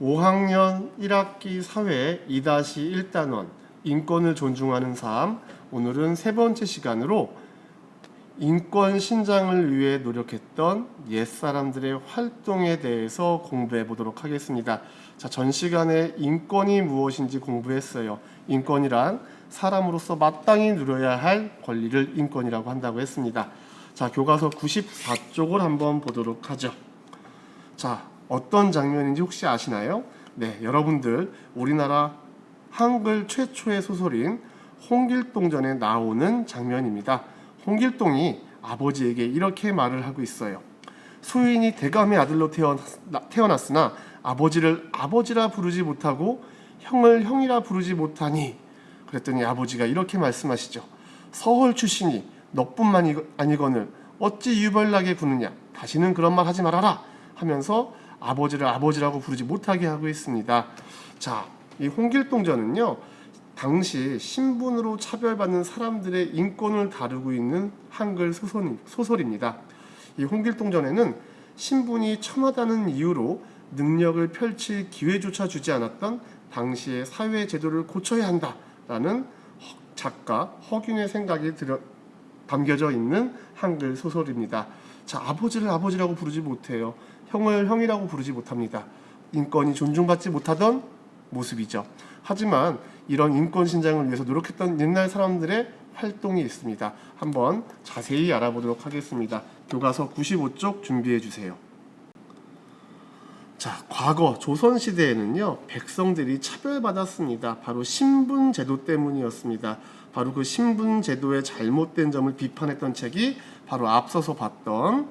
5학년 1학기 사회 2-1단원 인권을 존중하는 삶 오늘은 세 번째 시간으로 인권 신장을 위해 노력했던 옛사람들의 활동에 대해서 공부해 보도록 하겠습니다. 자, 전 시간에 인권이 무엇인지 공부했어요. 인권이란 사람으로서 마땅히 누려야 할 권리를 인권이라고 한다고 했습니다. 자, 교과서 94쪽을 한번 보도록 하죠. 자, 어떤 장면인지 혹시 아시나요? 네, 여러분들 우리나라 한글 최초의 소설인 홍길동전에 나오는 장면입니다. 홍길동이 아버지에게 이렇게 말을 하고 있어요. 소인이 대감의 아들로 태어났, 태어났 으나 아버지를 아버지라 부르지 못하고 형을 형이라 부르지 못하니 그랬더니 아버지가 이렇게 말씀하시죠. 서울 출신이 너뿐만 아니거늘 어찌 유별나게 구느냐 다시는 그런 말 하지 말아라 하면서 아버지를 아버지라고 부르지 못하게 하고 있습니다. 자, 이 홍길동전은요. 당시 신분으로 차별받는 사람들의 인권을 다루고 있는 한글 소설, 소설 입니다. 이 홍길동전에는 신분이 첨하다는 이유로 능력을 펼칠 기회조차 주지 않았던 당시의 사회 제도를 고쳐야 한다라는 작가 허균의 생각이 들어, 담겨져 있는 한글 소설입니다. 자, 아버지를 아버지라고 부르지 못해요. 형을 형이라고 부르지 못합니다. 인권이 존중받지 못하던 모습이죠. 하지만 이런 인권 신장을 위해서 노력했던 옛날 사람들의 활동이 있습니다. 한번 자세히 알아보도록 하겠습니다. 교과서 95쪽 준비해 주세요. 자, 과거 조선 시대에는요. 백성들이 차별받았습니다. 바로 신분 제도 때문이었습니다. 바로 그 신분 제도의 잘못된 점을 비판했던 책이 바로 앞서서 봤던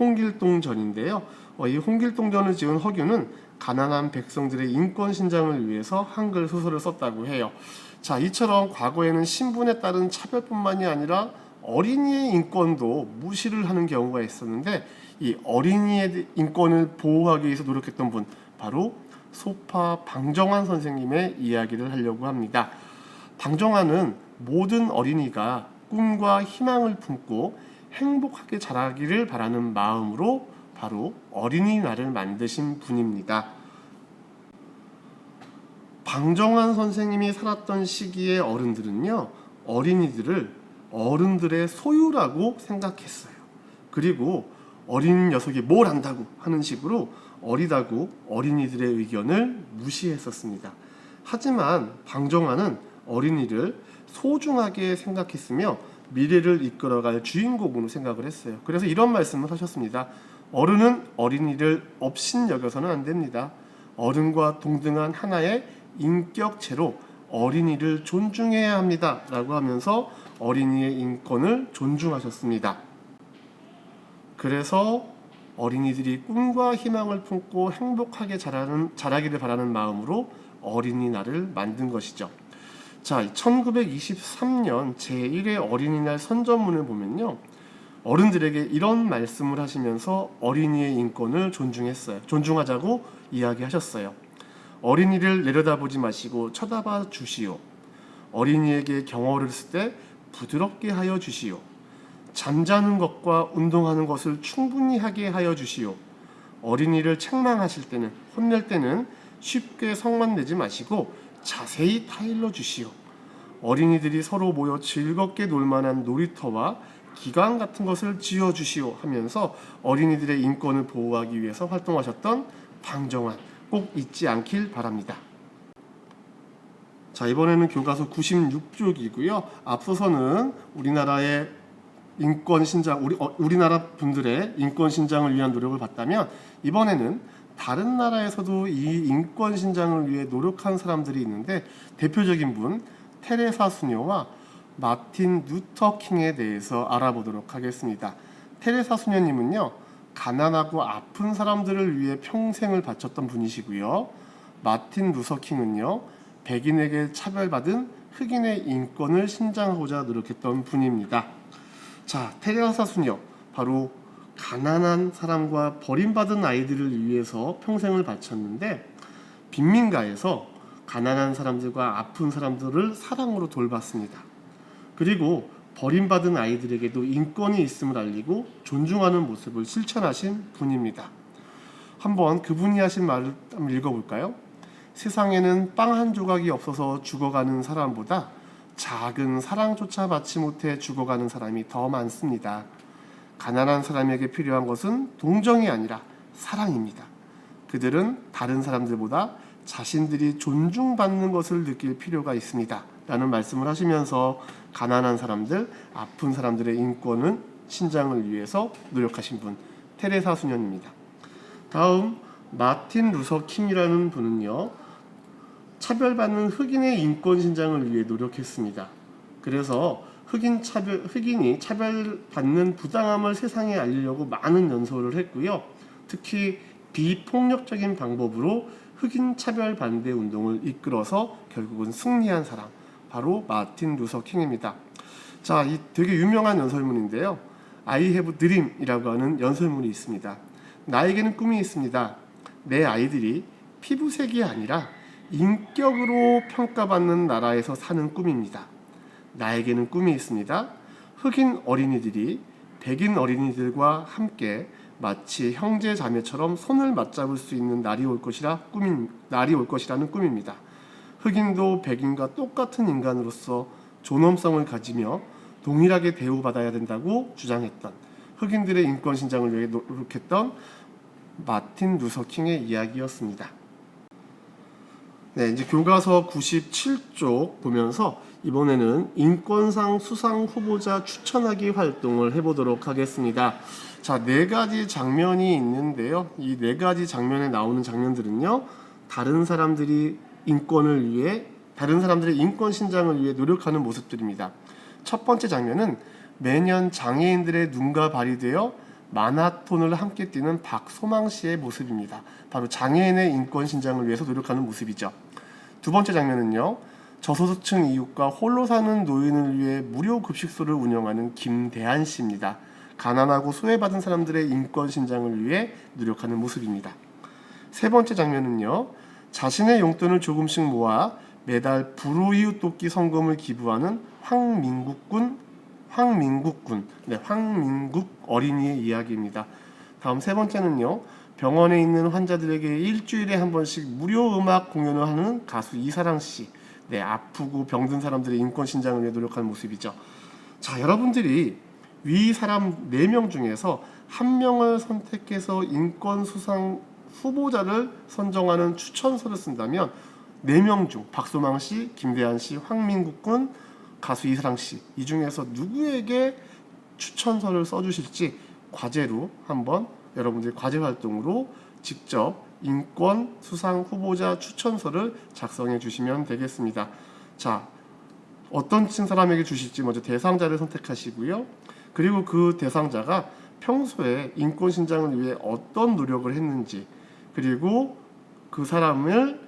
홍길동 전인데요. 어, 이 홍길동전을 지은 허균은 가난한 백성들의 인권 신장을 위해서 한글 소설을 썼다고 해요. 자, 이처럼 과거에는 신분에 따른 차별뿐만이 아니라 어린이의 인권도 무시를 하는 경우가 있었는데 이 어린이의 인권을 보호하기 위해서 노력했던 분 바로 소파 방정환 선생님의 이야기를 하려고 합니다. 방정환은 모든 어린이가 꿈과 희망을 품고 행복하게 자라기를 바라는 마음으로 바로 어린이날을 만드신 분입니다. 방정환 선생님이 살았던 시기의 어른들은요, 어린이들을 어른들의 소유라고 생각했어요. 그리고 어린 녀석이 뭘 안다고 하는 식으로 어리다고 어린이들의 의견을 무시했었습니다. 하지만 방정환은 어린이를 소중하게 생각했으며 미래를 이끌어갈 주인공으로 생각을 했어요. 그래서 이런 말씀을 하셨습니다. 어른은 어린이를 업신 여겨서는 안 됩니다. 어른과 동등한 하나의 인격체로 어린이를 존중해야 합니다. 라고 하면서 어린이의 인권을 존중하셨습니다. 그래서 어린이들이 꿈과 희망을 품고 행복하게 자라는, 자라기를 바라는 마음으로 어린이날을 만든 것이죠. 자, 1923년 제1회 어린이날 선전문을 보면요. 어른들에게 이런 말씀을 하시면서 어린이의 인권을 존중했어요. 존중하자고 이야기하셨어요. 어린이를 내려다보지 마시고 쳐다봐 주시오. 어린이에게 경어를 쓸 때 부드럽게 하여 주시오. 잠자는 것과 운동하는 것을 충분히 하게 하여 주시오. 어린이를 책망하실 때는 혼낼 때는 쉽게 성만 내지 마시고 자세히 타일러 주시오. 어린이들이 서로 모여 즐겁게 놀 만한 놀이터와 기관 같은 것을 지어 주시오 하면서 어린이들의 인권을 보호하기 위해서 활동하셨던 방정환 꼭 잊지 않길 바랍니다. 자, 이번에는 교과서 96쪽이고요. 앞서서는 우리나라의 인권 신장 우리 어, 우리나라 분들의 인권 신장을 위한 노력을 봤다면 이번에는 다른 나라에서도 이 인권 신장을 위해 노력한 사람들이 있는데 대표적인 분 테레사 수녀와 마틴 루터 킹에 대해서 알아보도록 하겠습니다. 테레사 수녀님은요 가난하고 아픈 사람들을 위해 평생을 바쳤던 분이시고요. 마틴 루서 킹은요 백인에게 차별받은 흑인의 인권을 신장하고자 노력했던 분입니다. 자, 테레사 수녀 바로 가난한 사람과 버림받은 아이들을 위해서 평생을 바쳤는데 빈민가에서 가난한 사람들과 아픈 사람들을 사랑으로 돌봤습니다. 그리고 버림받은 아이들에게도 인권이 있음을 알리고 존중하는 모습을 실천하신 분입니다. 한번 그분이 하신 말을 한번 읽어볼까요? 세상에는 빵 한 조각이 없어서 죽어가는 사람보다 작은 사랑조차 받지 못해 죽어가는 사람이 더 많습니다. 가난한 사람에게 필요한 것은 동정이 아니라 사랑입니다. 그들은 다른 사람들보다 자신들이 존중받는 것을 느낄 필요가 있습니다. 라는 말씀을 하시면서 가난한 사람들, 아픈 사람들의 인권은 신장을 위해서 노력하신 분 테레사 수녀입니다. 다음 마틴 루서 킹이라는 분은요. 차별받는 흑인의 인권 신장을 위해 노력했습니다. 그래서 흑인 차별 흑인이 차별받는 부당함을 세상에 알리려고 많은 연설을 했고요. 특히 비폭력적인 방법으로 흑인 차별 반대 운동을 이끌어서 결국은 승리한 사람 바로 마틴 루서 킹입니다. 자, 이 되게 유명한 연설문인데요. I have dream이라고 하는 연설문이 있습니다. 나에게는 꿈이 있습니다. 내 아이들이 피부색이 아니라 인격으로 평가받는 나라에서 사는 꿈입니다. 나에게는 꿈이 있습니다. 흑인 어린이들이 백인 어린이들과 함께 마치 형제 자매처럼 손을 맞잡을 수 있는 날이 올 것이라 꿈인 날이 올 것이라는 꿈입니다. 흑인도 백인과 똑같은 인간으로서 존엄성을 가지며 동일하게 대우받아야 된다고 주장했던 흑인들의 인권 신장을 위해 노력했던 마틴 루서 킹의 이야기였습니다. 네, 이제 교과서 97쪽 보면서 이번에는 인권상 수상 후보자 추천하기 활동을 해보도록 하겠습니다. 자, 네 가지 장면이 있는데요. 이 네 가지 장면에 나오는 장면들은요, 다른 사람들이 인권을 위해, 다른 사람들의 인권 신장을 위해 노력하는 모습들입니다. 첫 번째 장면은 매년 장애인들의 눈과 발이 되어 마나톤을 함께 뛰는 박소망 씨의 모습입니다. 바로 장애인의 인권 신장을 위해서 노력하는 모습이죠. 두 번째 장면은요. 저소득층 이웃과 홀로 사는 노인을 위해 무료 급식소를 운영하는 김대한 씨입니다. 가난하고 소외받은 사람들의 인권 신장을 위해 노력하는 모습입니다. 세 번째 장면은요. 자신의 용돈을 조금씩 모아 매달 불우이웃 돕기 성금을 기부하는 황민국군 황민국군 네, 황민국 어린이의 이야기입니다. 다음 세 번째는요. 병원에 있는 환자들에게 일주일에 한 번씩 무료 음악 공연을 하는 가수 이사랑 씨. 네, 아프고 병든 사람들의 인권 신장을 위해 노력하는 모습이죠. 자, 여러분들이 위 사람 4명 중에서 한 명을 선택해서 인권 수상 후보자를 선정하는 추천서를 쓴다면 4명 중 박소망 씨, 김대한 씨, 황민국 군, 가수 이사랑 씨 이 중에서 누구에게 추천서를 써주실지 과제로 한번 여러분들이 과제 활동으로 직접 인권 수상 후보자 추천서를 작성해 주시면 되겠습니다. 자, 어떤 사람에게 주실지 먼저 대상자를 선택하시고요. 그리고 그 대상자가 평소에 인권 신장을 위해 어떤 노력을 했는지 그리고 그 사람을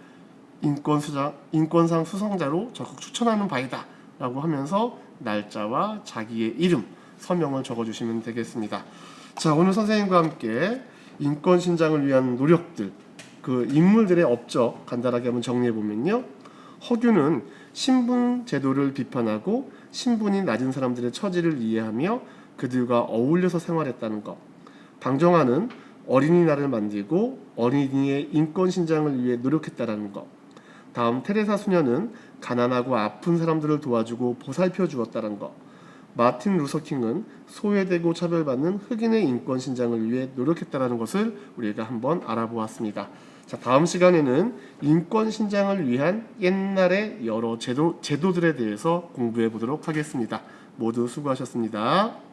인권 수장 인권상 수상자로 적극 추천하는 바이다라고 하면서 날짜와 자기의 이름 서명을 적어주시면 되겠습니다. 자 오늘 선생님과 함께 인권 신장을 위한 노력들 그 인물들의 업적 간단하게 한번 정리해 보면요. 허균은 신분 제도를 비판하고 신분이 낮은 사람들의 처지를 이해하며 그들과 어울려서 생활했다는 것. 방정환은 어린이날을 만들고 어린이의 인권 신장을 위해 노력했다라는 것. 다음 테레사 수녀는 가난하고 아픈 사람들을 도와주고 보살펴 주었다는 것. 마틴 루서킹은 소외되고 차별받는 흑인의 인권 신장을 위해 노력했다라는 것을 우리가 한번 알아보았습니다. 자, 다음 시간에는 인권 신장을 위한 옛날의 여러 제도 제도들에 대해서 공부해 보도록 하겠습니다. 모두 수고하셨습니다.